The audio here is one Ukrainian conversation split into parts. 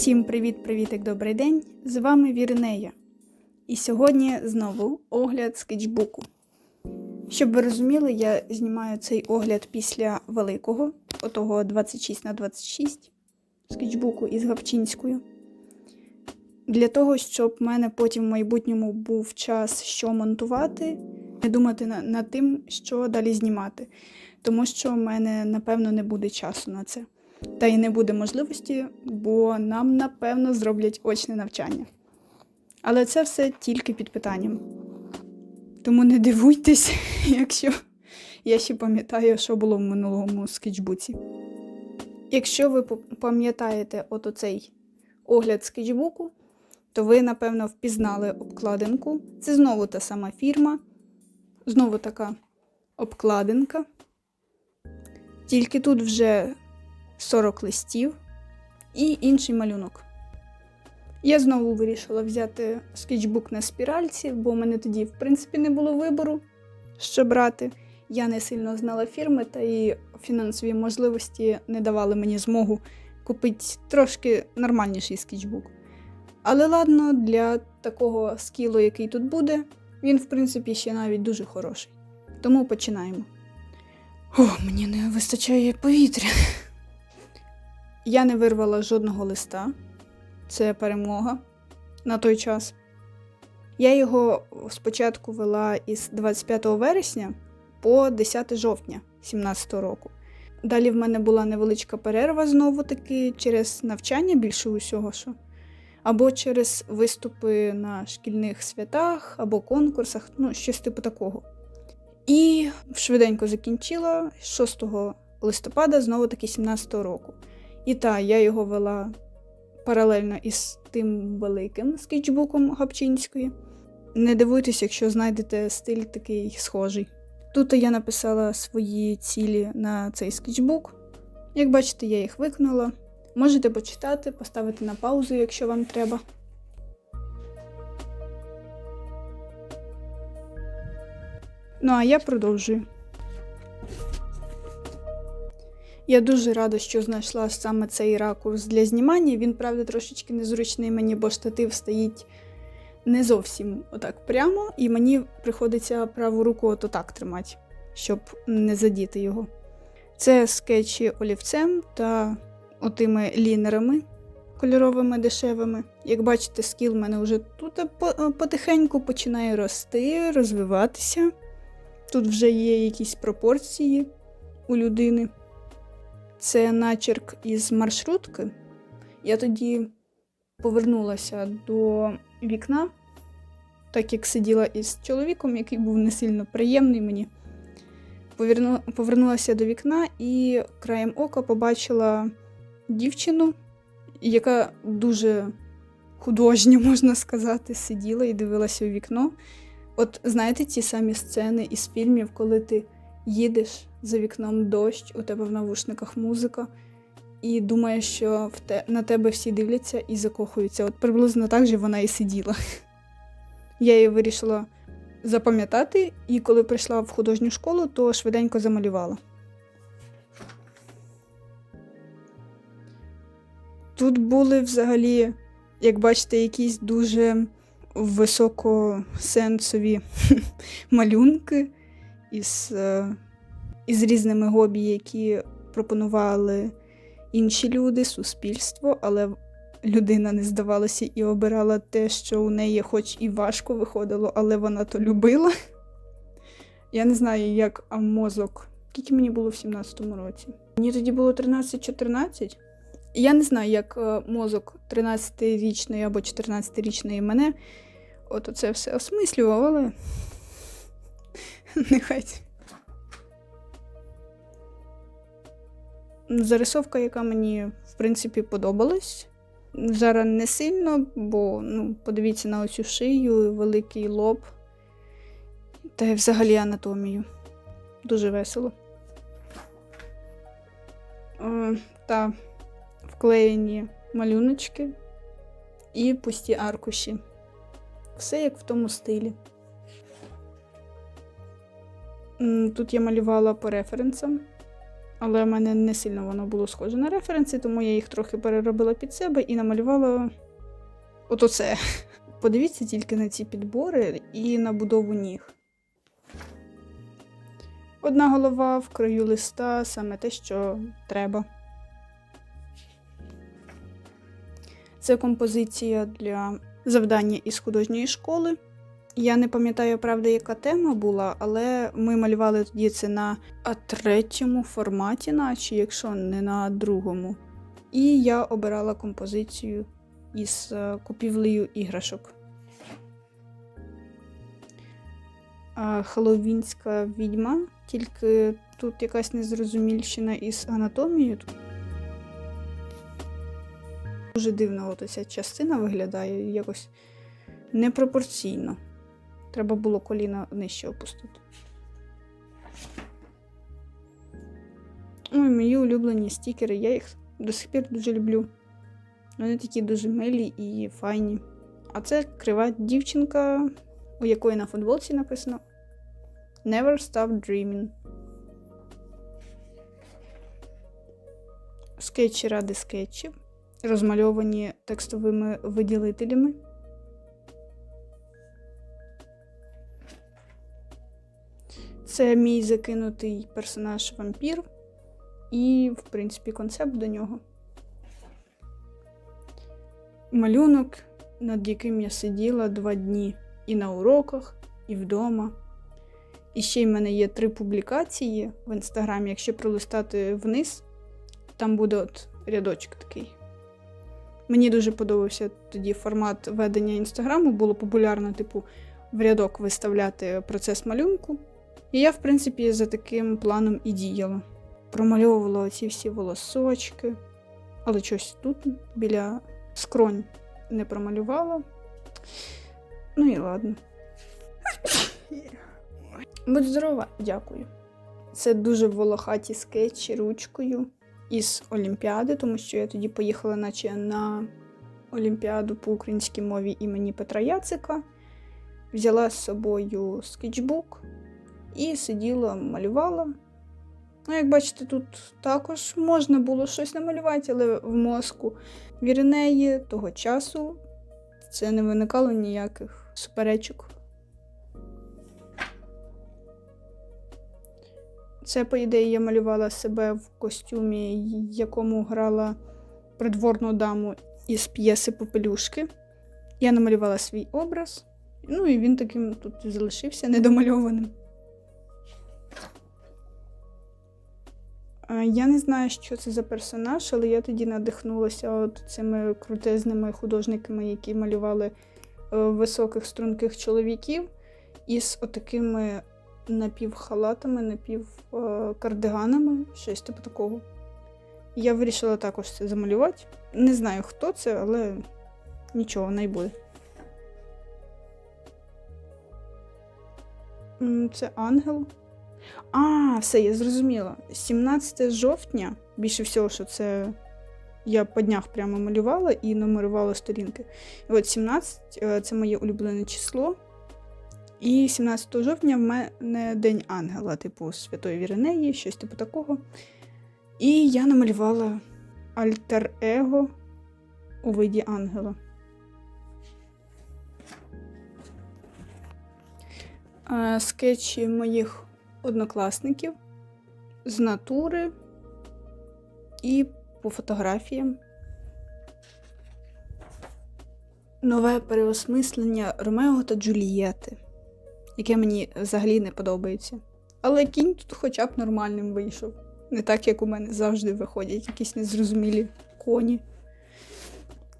Усім привіт-привітик, добрий день! З вами Віринея. І сьогодні знову огляд скетчбуку. Щоб ви розуміли, я знімаю цей огляд після великого, отого 26 на 26 скетчбуку із Гавчинською. Для того, щоб в мене потім в майбутньому був час, що монтувати, не думати над тим, що далі знімати. Тому що в мене, напевно, не буде часу на це. Та й не буде можливості, бо нам, напевно, зроблять очне навчання. Але це все тільки під питанням. Тому не дивуйтесь, якщо я ще пам'ятаю, що було в минулому скетчбуці. Якщо ви пам'ятаєте от оцей огляд скетчбуку, то ви, напевно, впізнали обкладинку. Це знову та сама фірма, знову така обкладинка. Тільки тут вже 40 листів і інший малюнок. Я знову вирішила взяти скетчбук на спіральці, бо в мене тоді, в принципі, не було вибору, що брати. Я не сильно знала фірми, та і фінансові можливості не давали мені змогу купити трошки нормальніший скетчбук. Але ладно, для такого скілу, який тут буде, він, в принципі, ще навіть дуже хороший. Тому починаємо. О, мені не вистачає повітря. Я не вирвала жодного листа. Це перемога на той час. Я його спочатку вела із 25 вересня по 10 жовтня 2017 року. Далі в мене була невеличка перерва знову таки через навчання більше усього, що. Або через виступи на шкільних святах або конкурсах, ну, щось типу такого. І швиденько закінчила 6 листопада, знову таки 17 року. І та, я його вела паралельно із тим великим скетчбуком Гапчинської. Не дивуйтесь, якщо знайдете стиль такий схожий. Тут я написала свої цілі на цей скетчбук. Як бачите, я їх виконала. Можете почитати, поставити на паузу, якщо вам треба. Ну а я продовжую. Я дуже рада, що знайшла саме цей ракурс для знімання. Він, правда, трошечки незручний мені, бо штатив стоїть не зовсім отак прямо, і мені приходиться праву руку от отак тримати, щоб не задіти його. Це скетчі олівцем та отими лінерами кольоровими дешевими. Як бачите, скіл в мене вже тут потихеньку починає рости, розвиватися. Тут вже є якісь пропорції у людини. Це начерк із маршрутки. Я тоді повернулася до вікна, так як сиділа із чоловіком, який був не сильно приємний мені. Поверну... Повернулася до вікна і краєм ока побачила дівчину, яка дуже художньо, можна сказати, сиділа і дивилася у вікно. От знаєте ті самі сцени із фільмів, коли ти їдеш за вікном дощ, у тебе в навушниках музика, і думаєш, що в те, на тебе всі дивляться і закохуються. От приблизно так же вона і сиділа. Я її вирішила запам'ятати, і коли прийшла в художню школу, то швиденько замалювала. Тут були взагалі, як бачите, якісь дуже високосенсові малюнки із, е, із різними гобі, які пропонували інші люди, суспільство, але людина не здавалася і обирала те, що у неї, хоч і важко виходило, але вона то любила. Я не знаю, як мозок. Скільки мені було в 17-му році? Мені тоді було 13-14. Я не знаю, як е, мозок 13-річної або 14-річної мене от оце все осмислював, але нехай. Зарисовка, яка мені, в принципі, подобалась. Зараз не сильно, бо ну, подивіться на оцю шию, великий лоб. Та й взагалі анатомію. Дуже весело. Е, та вклеєні малюночки і пусті аркуші. Все як в тому стилі. Тут я малювала по референсам. Але в мене не сильно воно було схоже на референси, тому я їх трохи переробила під себе і намалювала от оце. Подивіться тільки на ці підбори і на будову ніг. Одна голова в краю листа саме те, що треба. Це композиція для завдання із художньої школи. Я не пам'ятаю, правда, яка тема була, але ми малювали тоді це на третьому форматі, наче якщо не на другому. І я обирала композицію із е, купівлею іграшок. А, Хеллоуінська відьма, тільки тут якась незрозумільщина із анатомією. Дуже дивно ця частина виглядає якось непропорційно. Треба було коліна нижче опустити. Ой, мої улюблені стікери, я їх до сих пір дуже люблю. Вони такі дуже милі і файні. А це крива дівчинка, у якої на футболці написано Never Stop Dreaming. Скетчі ради скетчів, розмальовані текстовими виділителями. Це мій закинутий персонаж вампір, і, в принципі, концепт до нього. Малюнок, над яким я сиділа два дні і на уроках, і вдома. І ще й в мене є три публікації в інстаграмі. Якщо пролистати вниз, там буде от рядочок такий. Мені дуже подобався тоді формат ведення інстаграму, було популярно, типу, в рядок виставляти процес малюнку. І я, в принципі, за таким планом і діяла. Промальовувала оці всі волосочки, але щось тут біля скронь не промалювала. Ну і ладно. Будь здорова, дякую. Це дуже волохаті скетчі ручкою із Олімпіади, тому що я тоді поїхала, наче на Олімпіаду по українській мові імені Петра Яцика. Взяла з собою скетчбук і сиділа, малювала. Ну, як бачите, тут також можна було щось намалювати, але в мозку Віринеї того часу це не виникало ніяких суперечок. Це, по ідеї, я малювала себе в костюмі, якому грала придворну даму із п'єси Попелюшки. Я намалювала свій образ, ну і він таким тут залишився недомальованим. Я не знаю, що це за персонаж, але я тоді надихнулася от цими крутезними художниками, які малювали е, високих струнких чоловіків із отакими напівхалатами, напівкардиганами, щось типу такого. Я вирішила також це замалювати. Не знаю, хто це, але нічого, не буде. Це ангел. А, все, я зрозуміла. 17 жовтня, більше всього, що це я по днях прямо малювала і номерувала сторінки. І от 17 е, це моє улюблене число. І 17 жовтня в мене День ангела, типу Святої Віринеї, щось типу такого. І я намалювала альтер-его у виді ангела. Е, Скетчі моїх однокласників з натури і по фотографіям. Нове переосмислення Ромео та Джулієти, яке мені взагалі не подобається. Але кінь тут хоча б нормальним вийшов. Не так, як у мене завжди виходять якісь незрозумілі коні.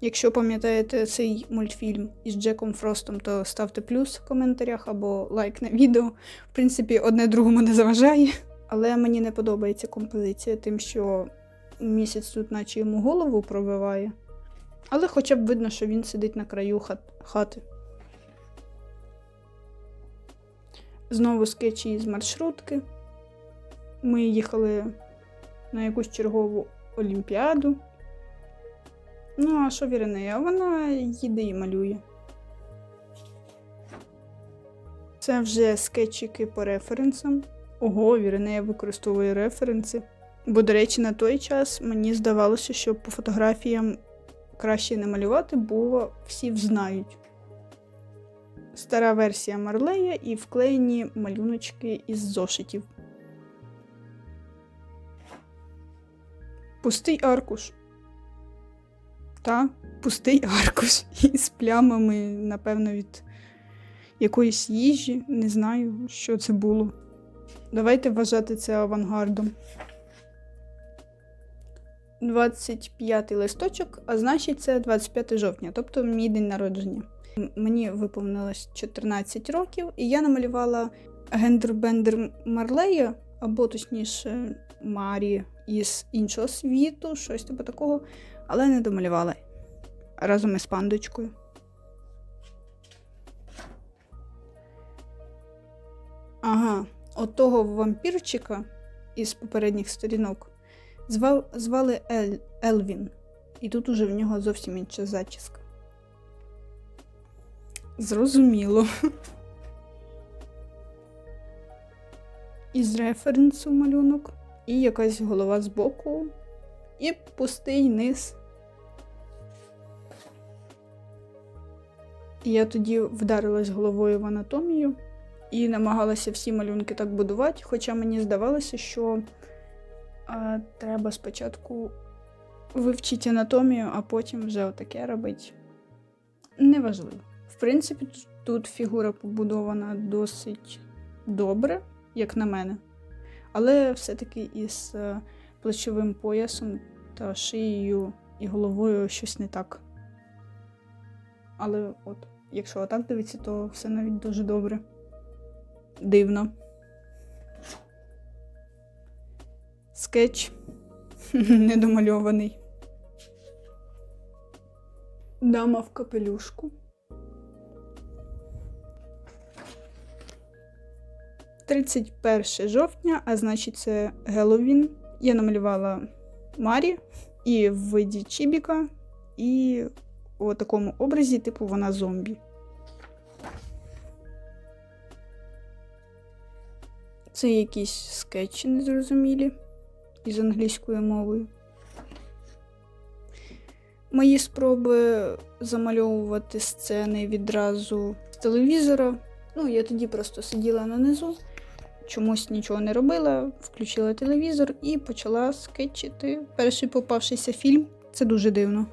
Якщо пам'ятаєте цей мультфільм із Джеком Фростом, то ставте плюс в коментарях або лайк на відео. В принципі, одне другому не заважає. Але мені не подобається композиція, тим, що місяць тут, наче йому голову пробиває. Але хоча б видно, що він сидить на краю хат- хати. Знову скетчі з маршрутки. Ми їхали на якусь чергову олімпіаду. Ну, а що Віринея? Вона їде і малює. Це вже скетчики по референсам. Ого, Віринея використовує референси. Бо, до речі, на той час мені здавалося, що по фотографіям краще не малювати, бо всі взнають. Стара версія Марлея і вклеєні малюночки із зошитів. Пустий аркуш. Та, пустий аркуш із плямами, напевно, від якоїсь їжі. Не знаю, що це було. Давайте вважати це авангардом. 25 листочок, а значить, це 25 жовтня, тобто мій день народження. Мені виповнилось 14 років, і я намалювала гендербендер Марлея, або точніше, Марі із іншого світу, щось типу такого, але не домалювала разом із пандочкою. Ага, отого вампірчика із попередніх сторінок звав, звали Ель, Елвін. І тут уже в нього зовсім інша зачіска. Зрозуміло. Із референсу малюнок, і якась голова збоку, і пустий низ. Я тоді вдарилась головою в анатомію і намагалася всі малюнки так будувати, хоча мені здавалося, що а, треба спочатку вивчити анатомію, а потім вже отаке робити. Неважливо. В принципі, тут фігура побудована досить добре, як на мене. Але все-таки із е, плечовим поясом та шиєю і головою щось не так. Але от, якщо отак дивитися, то все навіть дуже добре. Дивно. Скетч недомальований. Дама в капелюшку. 31 жовтня, а значить, це Геловін. Я намалювала Марі і в виді Чібіка, і у такому образі, типу, вона зомбі. Це якісь скетчі незрозумілі із англійською мовою. Мої спроби замальовувати сцени відразу з телевізора. Ну, я тоді просто сиділа нанизу, чомусь нічого не робила, включила телевізор і почала скетчити перший попавшийся фільм. Це дуже дивно.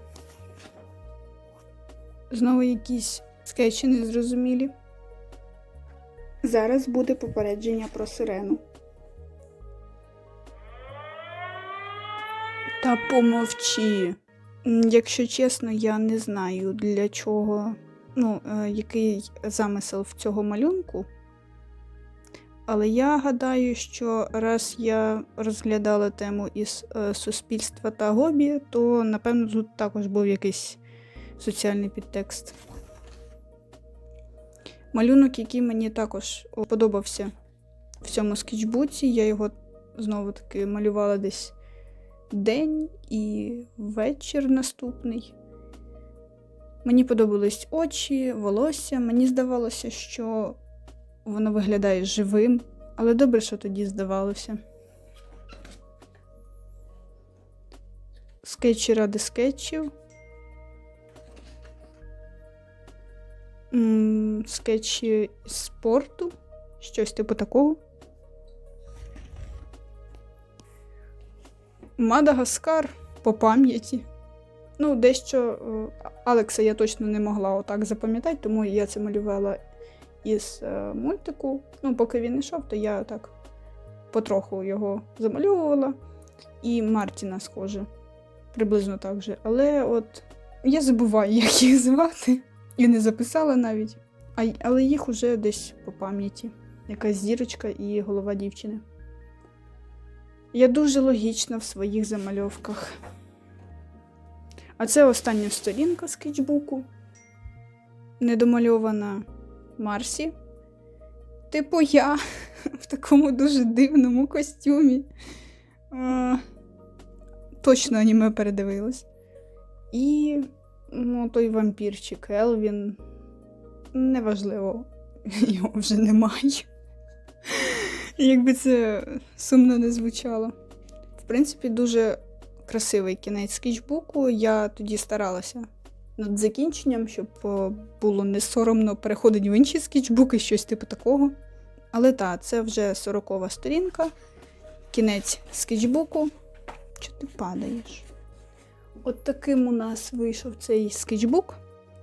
Знову якісь скетчі незрозумілі. Зараз буде попередження про сирену. Та помовчи. Якщо чесно, я не знаю для чого, ну, е, який замисел в цього малюнку. Але я гадаю, що раз я розглядала тему із е, суспільства та гобі, то напевно тут також був якийсь соціальний підтекст. Малюнок, який мені також подобався в цьому скетчбуці, я його знову таки малювала десь день і вечір наступний. Мені подобались очі, волосся. Мені здавалося, що воно виглядає живим, але добре, що тоді здавалося. Скетчі ради скетчів. Скетчі спорту, щось типу такого. Мадагаскар по пам'яті. Ну, дещо е, Алекса я точно не могла отак запам'ятати, тому я це малювала із е, мультику. Ну, поки він йшов, то я так потроху його замальовувала. І Мартіна схоже, приблизно так же. Але от я забуваю, як їх звати, і не записала навіть. А, але їх уже десь по пам'яті. Якась зірочка і голова дівчини. Я дуже логічна в своїх замальовках. А це остання сторінка скетчбуку. Недомальована Марсі. Типу я в такому дуже дивному костюмі. Точно аніме передивилась. І ну, той вампірчик Елвін. Неважливо, його вже немає. Якби це сумно не звучало. В принципі, дуже красивий кінець скетчбуку. Я тоді старалася над закінченням, щоб е, було не соромно переходити в інші скетчбуки, щось типу такого. Але так, це вже сорокова сторінка, кінець скетчбуку. Чого ти падаєш? От таким у нас вийшов цей скетчбук.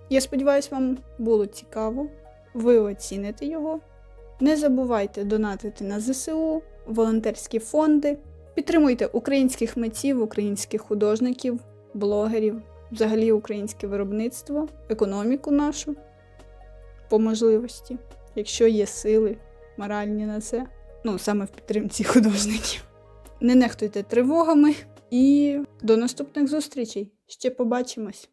Я сподіваюся, вам було цікаво. Ви оціните його. Не забувайте донатити на ЗСУ, волонтерські фонди. Підтримуйте українських митців, українських художників, блогерів, взагалі українське виробництво, економіку нашу по можливості, якщо є сили моральні на це. Ну, саме в підтримці художників. Не нехтуйте тривогами і до наступних зустрічей. Ще побачимось!